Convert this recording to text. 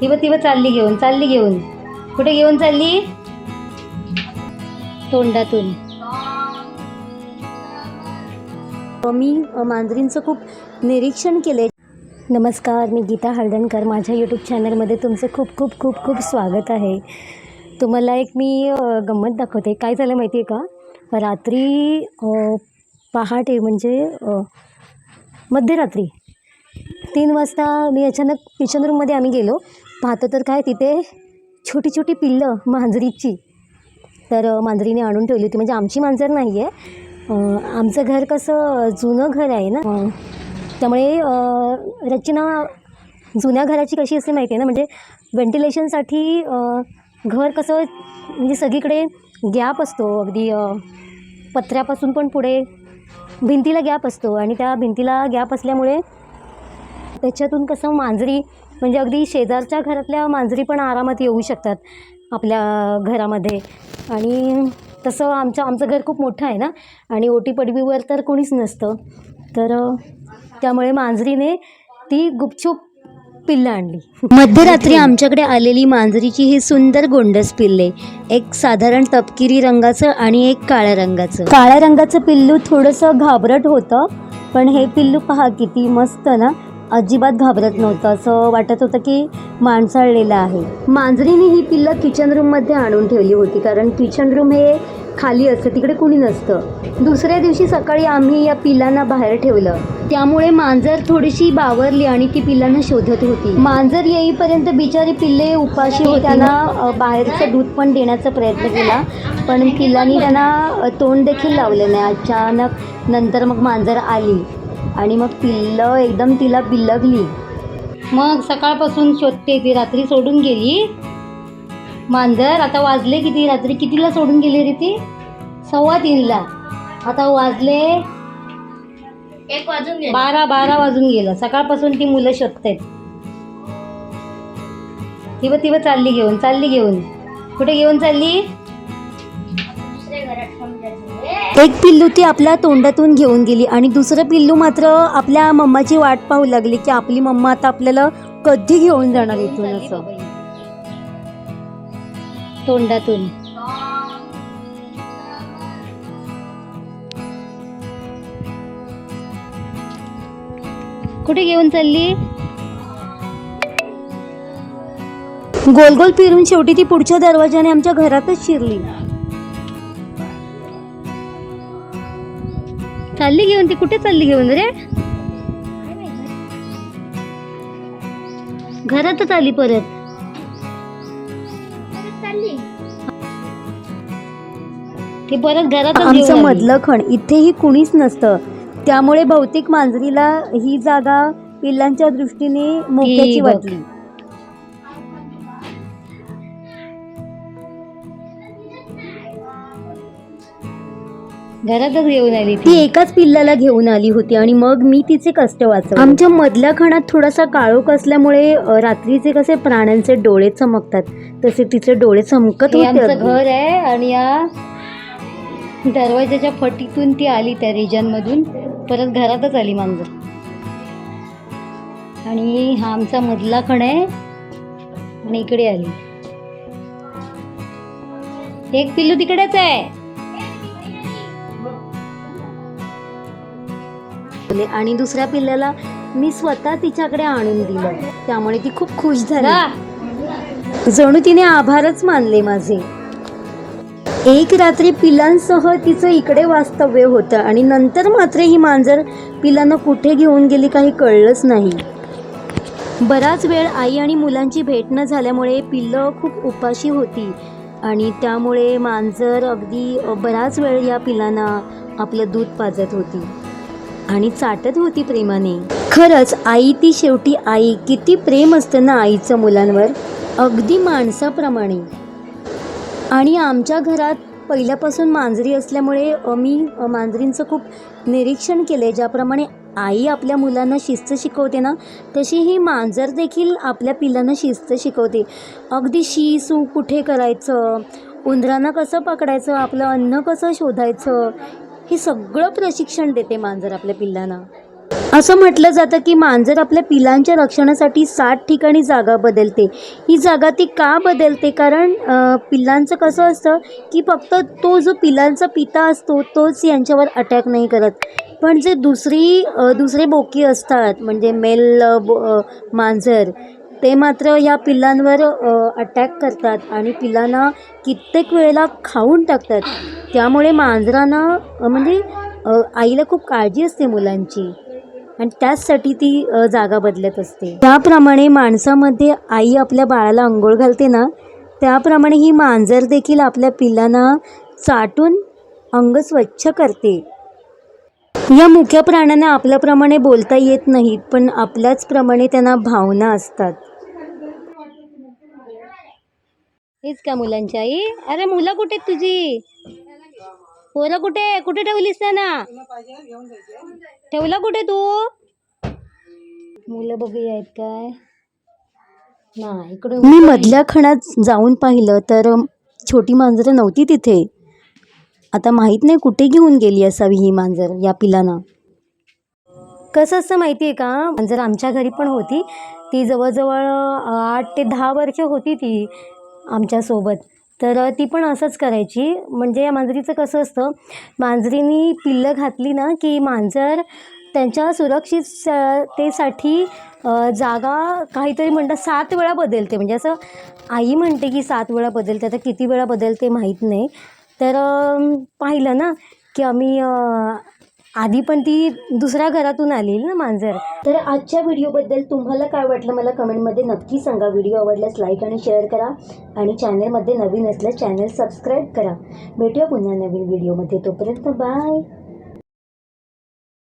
ती ती चालली घेऊन चालली घेऊन. कुठे घेऊन चालली? तोंडातून. मी मांजरींचं खूप निरीक्षण केले नमस्कार मी गीता हळदणकर माझ्या यूट्यूब चॅनलमध्ये तुमचं खूप खूप खूप खूप स्वागत आहे. तुम्हाला एक मी गंमत दाखवते. काय झालं माहिती आहे का? रात्री पहाटे म्हणजे मध्यरात्री. तीन वाजता मी अचानक किचन रूममध्ये आम्ही गेलो. पाहतो तर काय तिथे छोटी छोटी पिल्लं मांजरीची. तर मांजरीने आणून ठेवली होती. म्हणजे आमची मांजर नाही आहे आमचं घर कसं जुनं घर आहे ना? त्यामुळे रचना जुन्या घराची कशी असते माहिती आहे ना? म्हणजे व्हेंटिलेशनसाठी घर कसं म्हणजे सगळीकडे गॅप असतो. अगदी पत्र्यापासून पण पुढे भिंतीला गॅप असतो. आणि त्या भिंतीला गॅप असल्यामुळे त्याच्यातून कसं मांजरी म्हणजे अगदी शेजारच्या घरातल्या मांजरी पण आरामात येऊ शकतात आपल्या घरामध्ये. आणि तसं आमचं आमचं घर खूप मोठं आहे ना? आणि ओटी पडवीवर तर कोणीच नसतं. तर त्यामुळे मांजरीने ती गुपचूप पिल्लं आणली. मध्यरात्री आमच्याकडे आलेली मांजरीची ही सुंदर गोंडस पिल्ले एक साधारण तपकिरी रंगाचं आणि एक काळ्या रंगाचं. काळ्या रंगाचं पिल्लू थोडंसं घाबरट होतं पण हे पिल्लू पहा किती मस्त ना? अजिबात घाबरत नव्हतं. असं वाटत होतं की माणसाळलेलं आहे. मांजरीने ही पिल्लं किचन रूममध्ये आणून ठेवली होती. कारण किचन रूम हे खाली असतं तिकडे कुणी नसतं. दुसऱ्या दिवशी सकाळी आम्ही या पिल्लांना बाहेर ठेवलं. त्यामुळे मांजर थोडीशी बावरली आणि ती पिल्लांना शोधत होती. मांजर येईपर्यंत बिचारी पिल्ले उपाशी होती. त्यांना अ, बाहेरचं दूध पण देण्याचा प्रयत्न केला. पण पिल्लांनी त्यांना तोंड देखील लावलं नाही. अचानक नंतर मग मांजर आली. आणि मग पिल्लं एकदम तिला बिलगली. मग सकाळपासून शोधते ती रात्री सोडून गेली. मांजर आता वाजले किती? रात्री कितीला सोडून गेली रे ती? सव्वा तीनला. आता वाजले एक वाजून गेले. बारा बारा वाजून गेलं. सकाळपासून ती मुलं शोधतायत. ती ती चालली घेऊन चालली घेऊन. कुठे घेऊन चालली? एक पिल्लू ती आपल्या तोंडातून घेऊन गेली आणि दुसरं पिल्लू मात्र आपल्या मम्माची वाट पाहू लागली की आपली मम्मा आता आपल्याला कधी घेऊन जाणार इथून असं. तोंडातून. कुठे घेऊन चालली? गोल गोल फिरून शेवटी ती पुढच्या दरवाजाने आमच्या घरातच शिरली. चालली घेऊन ती कुठे चालली घेऊन रे घरातच आली परत ती परत घरातच आमचं मधलं खण इथेही कुणीच नसतं. त्यामुळे बहुतेक मांजरीला ही जागा पिल्लांच्या दृष्टीने मोक्याची वाटली. घरातच घेऊन आली ती एकाच पिल्लाला घेऊन आली होती आणि मग मी तिचे कष्ट वाचवले. आमच्या मधल्या खणात थोडासा काळोख असल्यामुळे अ, रात्रीचे कसे प्राण्यांचे डोळे चमकतात तसे तिचे डोळे चमकत होते आमचं अगदी. घर आहे आणि या दरवाजाच्या फटीतून ती आली त्या रिजनमधून. परत घरातच आली मांजर. आणि हा आमचा मधला खण आहे आणि इकडे आली. एक पिल्लू तिकडेच आहे. आणि दुसऱ्या पिल्ल्याला मी स्वतः तिच्याकडे आणून दिलं. त्यामुळे ती खूप खुश. झाली. जणू तिने आभारच मानले माझे. एक रात्री पिलांसह तिचं इकडे वास्तव्य होतं आणि नंतर मात्र ही मांजर पिलांना कुठे घेऊन गेली काही कळलंच नाही. बराच वेळ आई आणि मुलांची भेट न झाल्यामुळे पिल्लं खूप उपाशी होती आणि त्यामुळे मांजर अगदी बराच वेळ या पिलांना आपलं दूध पाजत होती. आणि चाटत होती प्रेमाने. खरंच आई ती शेवटी आई. किती प्रेम असतं ना आईचं मुलांवर? अगदी माणसाप्रमाणे. आणि आमच्या घरात पहिल्यापासून मांजरी असल्यामुळे मी मांजरींचं खूप निरीक्षण केलं आहे ज्याप्रमाणे आई आपल्या मुलांना शिस्त शिकवते ना तशी ही मांजर देखील आपल्या पिलांना शिस्त शिकवते. अगदी शी सू कुठे करायचं? उंदरांना कसं पकडायचं? आपलं अन्न कसं शोधायचं? हे सगळं प्रशिक्षण देते मांजर आपल्या पिल्लांना. असं म्हटलं जातं की मांजर आपल्या पिलांच्या रक्षणासाठी सात ठिकाणी जागा बदलते. ही जागा ती का बदलते? कारण पिल्लांचं कसं असतं की फक्त तो जो पिलांचा पिता असतो तोच यांच्यावर अटॅक नाही करत. पण जे दुसरी दुसरे बोकी असतात म्हणजे मेल बो- मांजर ते मात्र या पिल्लांवर अटॅक करतात आणि पिल्लांना कित्येक वेळेला खाऊन टाकतात. त्यामुळे मांजरांना म्हणजे आईला खूप काळजी असते मुलांची. आणि त्याचसाठी ती जागा बदलत असते. त्याप्रमाणे माणसामध्ये आई आपल्या बाळाला अंघोळ घालते ना त्याप्रमाणे ही मांजर देखील आपल्या पिल्लांना चाटून अंग स्वच्छ करते. या मुख्य प्राण्यांना आपल्याप्रमाणे बोलता येत नाहीत पण आपल्याचप्रमाणे त्यांना भावना असतात. हेच का मुलांची आई? अरे मुलं कुठे आहेत तुझी? पोरं कुठे? कुठे ठेवलीस त्यांना? ठेवला कुठे तू? मुलं बघूया आहेत काय? नाही इकडे मी मधल्या खणात जाऊन पाहिलं तर छोटी मांजरं नव्हती तिथे. आता माहीत नाही कुठे घेऊन गेली असावी ही मांजर या पिलांना. कसं असतं माहिती आहे का? मांजर आमच्या घरी पण होती. ती जवळजवळ आठ ते दहा वर्ष होती ती. आमच्यासोबत. तर ती पण असंच करायची. म्हणजे या मांजरीचं कसं असतं मांजरीनी पिल्लं घातली ना की मांजर त्यांच्या सुरक्षिततेसाठी तेसाठी जागा काहीतरी म्हणतात सात वेळा बदलते. म्हणजे असं आई म्हणते की सात वेळा बदलते. आता किती वेळा बदलते माहीत नाही. तर पाहिलं ना की आम्ही आधी पण ती दुसऱ्या घरातून आलेली ना मांजर. तर आजच्या व्हिडिओबद्दल तुम्हाला काय वाटलं मला कमेंटमध्ये नक्की सांगा. व्हिडिओ आवडल्यास लाईक आणि शेअर करा आणि चॅनलमध्ये नवीन असल्यास चॅनल सबस्क्राईब करा. भेटूया पुन्हा नवीन व्हिडिओमध्ये तोपर्यंत बाय